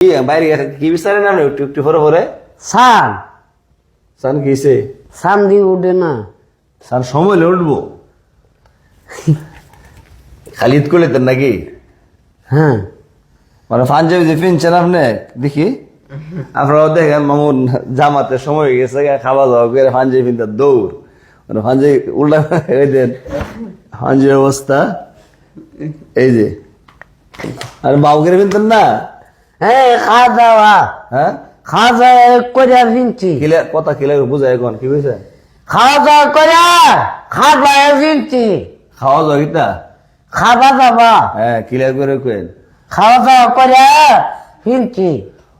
কি বাইরে গেছে? কি বিচারে না একটু একটু পরে পরে সান সান কিছে সান দিয়ে উঠে না। সান সময় উঠবো। খালি ঈদ করলে নাকি? হ্যাঁ। মানে পাঞ্জাবি যে পিনছেন আপনি দেখি। আপনারাও দেখেন মামুন জামাতে সময় হয়ে গেছে খাওয়া দাওয়া করে পাঞ্জাবি পিনতে দৌড়। মানে পাঞ্জাবি উল্টা এই দেন। পাঞ্জাবির অবস্থা এই যে। আর বাবু করে পিনতেন না? হ্যাঁ খাওয়া দাওয়া হ্যাঁ? খাওয়া দাওয়া করে ফিনছি কিলে কথা কিলে বুঝায় এখন কি বুঝছে খাওয়া দাওয়া করে খাওয়া দাওয়া খাওয়া দাওয়া খাওয়া দাওয়া হ্যাঁ করে কেন খাওয়া দাওয়া করে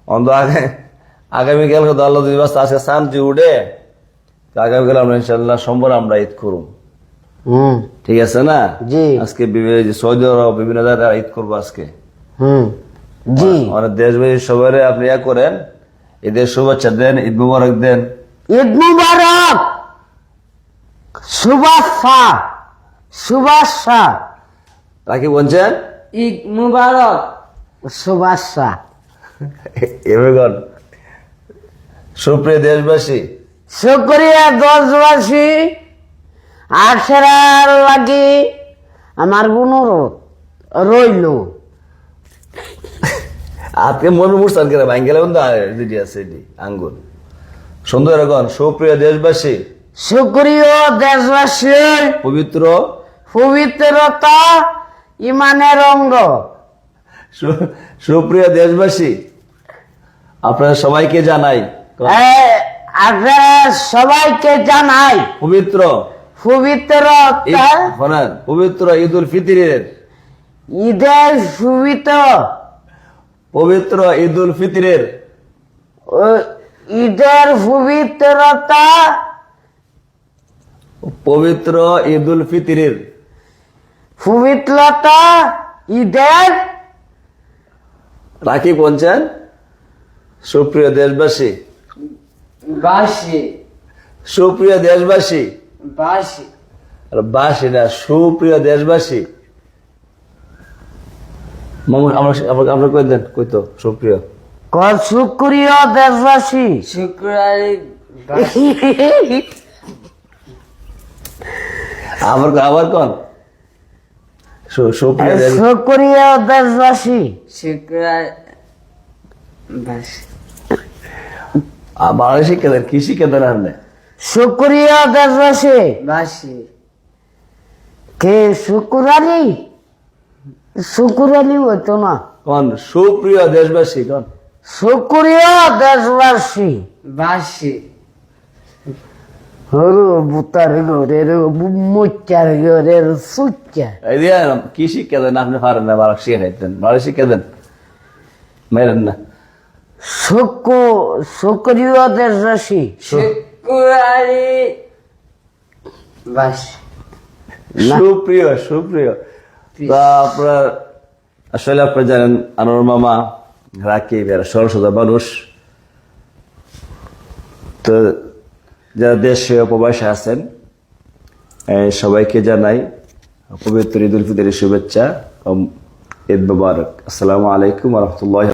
অন্ত আগে আগামীকাল আল্লাহ যদি আজকে শান্তি উঠে আগামীকাল আমরা ইনশাল্লাহ সোমবার আমরা ঈদ হুম। ঠিক আছে না। আজকে সৌদি আরব বিভিন্ন জায়গায় ঈদ করব আজকে। হুম। জি। অনেক দেশ বিদেশ সবাই আপনি ইয়া করেন ঈদের শুভেচ্ছা দেন ঈদ মুবারক দেন। ঈদ মুবারক! শুভেচ্ছা। শুভেচ্ছা। রাখি বলছেন? ঈদ মুবারক। শুভেচ্ছা। এবার সুপ্রিয় দেশবাসী। শুক্রিয়া দশবাসী আখেরার লাগি আমার অনুরোধ রইল। আজকে মনে মুরসান করে ভাই গেলে বন্ধু যেটি আছে এটি আঙ্গুল। সুন্দর এখন সুপ্রিয় দেশবাসী। শুক্রিয় দেশবাসী পবিত্র। পবিত্রতা ইমানের অঙ্গ। সুপ্রিয় দেশবাসী আপনারা সবাইকে জানাই আপনারা সবাইকে জানাই। পবিত্র। ঈদ- শোনেন, পবিত্র ঈদ উল ফিতরের। ঈদের সুবিত পবিত্র ঈদ উল ফিতরের। ও ঈদের পবিত্রতা? পবিত্র ঈদ উল ফিতরের। পবিত্রতা ঈদের? রাখি পৌঁছান সুপ্রিয় দেশবাসী। বাসি। সুপ্রিয় দেশবাসী। বাসি। আর বাসী না সুপ্রিয় দেশবাসী। মামু আমরা আমরা- কই দেন? কই তো? সুপ্রিয়। শুক্রিয় দেশবাসী। শুক্রবারে আবার আবার কোন? সুপ্রিয় দেশবাসী। শুক্রবার বাংলা শিক্ষা দেন কি শিক্ষা দেন আপনি শুক্রিয় দেশবাসী। বাসি। কে শুক্রালি শুক্রালি হতো না। কোন? সুপ্রিয় দেশবাসী কোন? শুক্রিয় দেশবাসী। বাসি। হরু বুতার ঘরের মুচার ঘরের সুচ্চা এই দিয়ে কি শিক্ষা দেন আপনি? পারেন না শিখে খাইতেন। বাংলা শিক্ষা দেন। মেরেন না। শুক্র শুক্রিয় দেশবাসী। শুক্রবারে বাসি। সুপ্রিয় সুপ্রিয়। আপনার, আসলে আপনি জানেন আনোর মামা, রাকিব, এরা মানুষ। তো যারা দেশে উপবাসে আছেন সবাইকে জানাই পবিত্র ঈদ উল ফিতরের শুভেচ্ছা ঈদ মুবারক। আসসালামু আলাইকুম রহমতুল্লাহ